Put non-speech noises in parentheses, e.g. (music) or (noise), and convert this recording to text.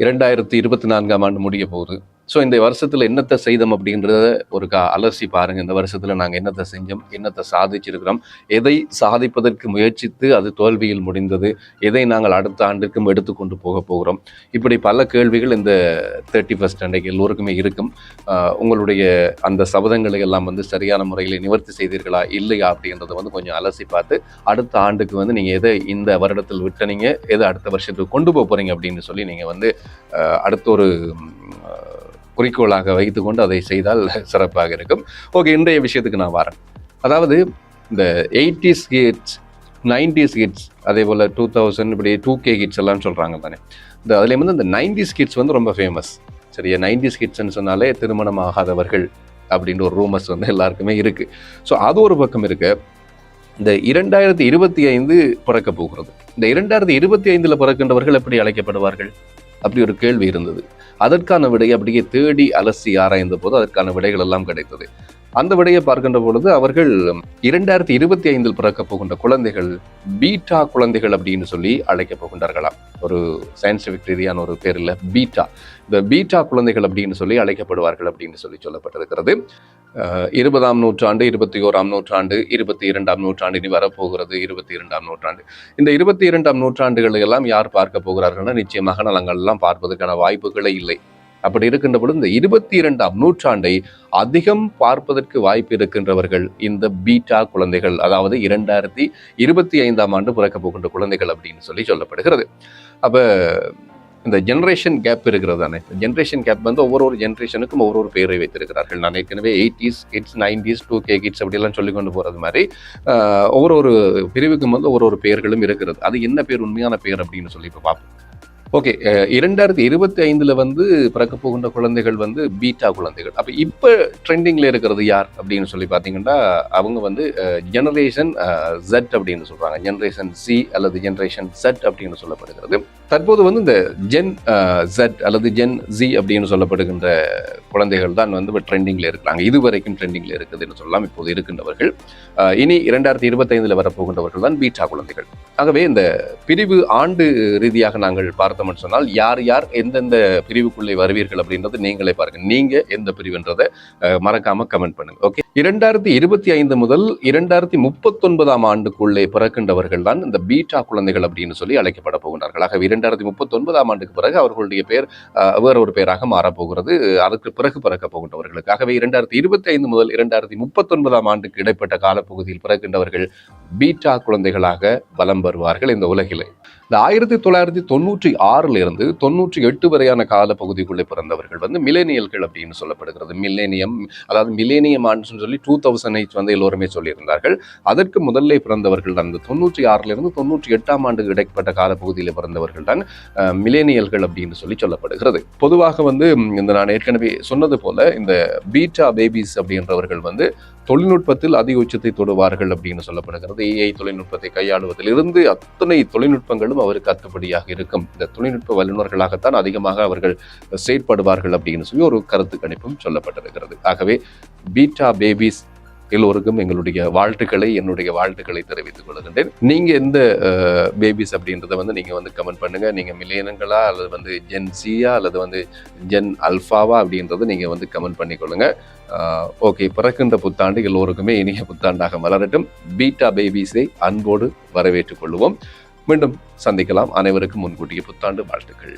இரண்டாயிரத்தி இருபத்தி நான்காம் ஆண்டு முடிய போகுது. ஸோ இந்த வருஷத்தில் என்னத்தை செய்தோம் அப்படின்றத ஒரு கா அலசி பாருங்கள் இந்த வருஷத்தில் நாங்கள் என்னத்தை செஞ்சோம் என்னத்தை சாதிச்சிருக்கிறோம் எதை சாதிப்பதற்கு முயற்சித்து அது தோல்வியில் முடிந்தது எதை நாங்கள் அடுத்த ஆண்டுக்கும் எடுத்துக்கொண்டு போக போகிறோம். இப்படி பல கேள்விகள் இந்த தேர்ட்டி ஃபஸ்ட் அன்றைக்கு எல்லோருக்குமே இருக்கும். உங்களுடைய அந்த சபதங்களை எல்லாம் வந்து சரியான முறையில் நிவர்த்தி செய்தீர்களா இல்லையா அப்படின்றத வந்து கொஞ்சம் அலசி பார்த்து அடுத்த ஆண்டுக்கு வந்து நீங்கள் எதை இந்த வருடத்தில் விட்டனீங்க எதை அடுத்த வருஷத்துக்கு கொண்டு போக போகிறீங்க அப்படின்னு சொல்லி நீங்கள் வந்து அடுத்த ஒரு குறிக்கோளாக வைத்துக்கொண்டு அதை செய்தால் (laughs) சிறப்பாக இருக்கும். ஓகே இன்றைய விஷயத்துக்கு நான் வரேன். அதாவது இந்த எயிட்டிஸ் கிட்ஸ் நைன்டிஸ் கிட்ஸ் அதே போல் டூ தௌசண்ட் இப்படி டூ கே கிட்ஸ் எல்லாம் சொல்கிறாங்க தானே. இந்த அதுலேயும் வந்து இந்த நைன்டிஸ் கிட்ஸ் வந்து ரொம்ப ஃபேமஸ் சரியா? நைன்டிஸ் கிட்ஸ்ன்னு சொன்னாலே திருமணம் ஆகாதவர்கள் அப்படின்ற ஒரு ரூமர்ஸ் வந்து எல்லாருக்குமே இருக்குது ஸோ அது ஒரு பக்கம் இருக்கு. இந்த இரண்டாயிரத்தி இருபத்தி ஐந்து பிறக்க போகிறது. இந்த இரண்டாயிரத்தி இருபத்தி ஐந்தில் பிறக்கின்றவர்கள் எப்படி அழைக்கப்படுவார்கள்? அப்படி ஒரு கேள்வி இருந்தது. அதற்கான விடையை அப்படியே தேடி அலசி ஆராய்ந்த போது அதற்கான விடைகள் எல்லாம் கிடைத்தது. அந்த விடையை பார்க்கின்ற பொழுது அவர்கள் இரண்டாயிரத்தி இருபத்தி ஐந்தில் பிறக்க போகின்ற குழந்தைகள் பீட்டா குழந்தைகள் அப்படின்னு சொல்லி அழைக்கப் போகின்றார்களாம். ஒரு சயின்டிஃபிக் ரீதியான ஒரு பேரில் பீட்டா. இந்த பீட்டா குழந்தைகள் அப்படின்னு சொல்லி அழைக்கப்படுவார்கள் அப்படின்னு சொல்லி சொல்லப்பட்டிருக்கிறது. இருபதாம் நூற்றாண்டு இருபத்தி ஓராம் நூற்றாண்டு இருபத்தி இரண்டாம் நூற்றாண்டு இனி வரப்போகிறது இருபத்தி இரண்டாம் நூற்றாண்டு. இந்த இருபத்தி இரண்டாம் நூற்றாண்டுகளை எல்லாம் யார் பார்க்க போகிறார்கள்னா நிச்சயமாக நாங்கள் எல்லாம் பார்ப்பதற்கான வாய்ப்புகளே இல்லை. அப்படி இருக்கின்ற பொழுது இந்த இருபத்தி இரண்டாம் நூற்றாண்டை அதிகம் பார்ப்பதற்கு வாய்ப்பு இருக்கின்றவர்கள் இந்த பீட்டா குழந்தைகள் அதாவது இரண்டாயிரத்தி இருபத்தி ஐந்தாம் ஆண்டு பிறக்க போகின்ற குழந்தைகள் அப்படின்னு சொல்லி சொல்லப்படுகிறது. அப்போ இந்த ஜென்ரேஷன் கேப் இருக்கிறது தானே? ஜென்ரேஷன் கேப் வந்து ஒவ்வொரு ஒரு ஜென்ரேஷனுக்கும் ஒவ்வொரு ஒரு பெயரை வைத்திருக்கிறார்கள். நான் ஏற்கனவே eighties kids nineties two K kids அப்படிலாம் சொல்லி கொண்டு போகிறது மாதிரி ஒவ்வொரு ஒரு பிரிவுக்கும் வந்து ஒவ்வொரு ஒரு பெயர்களும் இருக்கிறது. அது என்ன பேர் உண்மையான பெயர் அப்படின்னு சொல்லி இப்போ பார்ப்போம். ஓகே இரண்டாயிரத்தி இருபத்தி ஐந்தில் வந்து பிறக்க போகின்ற குழந்தைகள் வந்து பீட்டா குழந்தைகள். அப்போ இப்போ ட்ரெண்டிங்கில் இருக்கிறது யார் அப்படின்னு சொல்லி பார்த்தீங்கன்னா அவங்க வந்து ஜெனரேஷன் ஜெட் அப்படின்னு சொல்கிறாங்க ஜெனரேஷன் சி அல்லது ஜெனரேஷன் செட் அப்படின்னு சொல்லப்படுகிறது. தற்போது வந்து இந்த ஜென் ஜெட் அல்லது ஜென் ஜி அப்படின்னு சொல்லப்படுகின்ற குழந்தைகள் தான் வந்து ட்ரெண்டிங்கில் இருக்கிறாங்க. இதுவரைக்கும் ட்ரெண்டிங்கில் இருக்குதுன்னு சொல்லலாம். இப்போது இருக்கின்றவர்கள் இனி இரண்டாயிரத்தி இருபத்தைந்தில் வரப்போகின்றவர்கள் தான் பீட்டா குழந்தைகள். ஆகவே இந்த பிரிவு ஆண்டு ரீதியாக நாங்கள் பார்த்தோம்னு சொன்னால் யார் யார் எந்தெந்த பிரிவுக்குள்ளே வருவீர்கள் அப்படின்றது நீங்களே பாருங்க. நீங்க எந்த பிரிவுன்றதை மறக்காமல் மறக்காம கமெண்ட் பண்ணுங்க. ஓகே இரண்டாயிரத்தி இருபத்தி ஐந்து முதல் இரண்டாயிரத்தி முப்பத்தொன்பதாம் ஆண்டுக்குள்ளே பிறக்கின்றவர்கள் தான் இந்த பீட்டா குழந்தைகள் அப்படின்னு சொல்லி அழைக்கப்பட போகின்றார்கள். ஆகவே இரண்டாயிரத்தி முப்பத்தொன்பதாம் ஆண்டுக்கு பிறகு அவர்களுடைய பெயர் வேற ஒரு பெயராக மாறப்போகிறது. அதற்கு பிறகு பிறக்க போகின்றவர்களுக்காகவே இரண்டாயிரத்தி இருபத்தி ஐந்து முதல் இரண்டாயிரத்தி முப்பத்தொன்பதாம் ஆண்டுக்கு இடைப்பட்ட காலப்பகுதியில் பிறக்கின்றவர்கள் பீட்டா குழந்தைகளாக வலம் வருவார்கள் இந்த உலகிலே. இந்த ஆயிரத்தி தொள்ளாயிரத்தி தொண்ணூற்றி ஆறுல இருந்து தொண்ணூற்றி எட்டு வரையான கால பகுதிக்குள்ளே பிறந்தவர்கள் வந்து மிலேனியல்கள் அப்படின்னு சொல்லப்படுகிறது. மில்லேனியம் அதாவது மில்லேனியம் ஆண்டுன்னு சொல்லி டூ தௌசண்ட் எயிட் வந்து எல்லோருமே சொல்லியிருந்தார்கள். அதற்கு முதல்ல பிறந்தவர்கள் தான். இந்த தொண்ணூற்றி ஆறுல இருந்து தொண்ணூற்றி எட்டாம் ஆண்டு இடைப்பட்ட கால பகுதியில் பிறந்தவர்கள் தான் மிலேனியல்கள் அப்படின்னு சொல்லி சொல்லப்படுகிறது. பொதுவாக வந்து இந்த நான் ஏற்கனவே சொன்னது போல இந்த பீட்டா பேபிஸ் அப்படின்றவர்கள் வந்து தொழில்நுட்பத்தில் அதிக உச்சத்தை தொடுவார்கள் அப்படின்னு சொல்லப்படுகிறது. ஏஐ தொழில்நுட்பத்தை கையாளுவதில் இருந்து அத்தனை தொழில்நுட்பங்களும் அவருக்கு அத்துப்படியாக இருக்கும். இந்த தொழில்நுட்ப வல்லுநர்களாகத்தான் அதிகமாக அவர்கள் செயற்படுவார்கள் அப்படின்னு சொல்லி ஒரு கருத்து கணிப்பும் சொல்லப்பட்டிருக்கிறது. ஆகவே பீட்டா பேபிஸ் எல்லோருக்கும் எங்களுடைய வாழ்த்துக்களை என்னுடைய வாழ்த்துக்களை தெரிவித்துக் கொள்கின்றேன். நீங்க எந்த பேபிஸ் அப்படின்றத வந்து நீங்க வந்து கமெண்ட் பண்ணுங்க. நீங்க மில்லியனங்களா அல்லது வந்து ஜென் சியா அல்லது வந்து ஜென் அல்ஃபாவா அப்படின்றத நீங்க வந்து கமெண்ட் பண்ணிக்கொள்ளுங்க ஓகே பிறக்கின்ற புத்தாண்டு எல்லோருக்குமே இனிய புத்தாண்டாக மலரட்டும். பீட்டா பேபிஸை அன்போடு வரவேற்றுக் கொள்வோம். மீண்டும் சந்திக்கலாம். அனைவருக்கும் முன்கூட்டிய புத்தாண்டு வாழ்த்துக்கள்.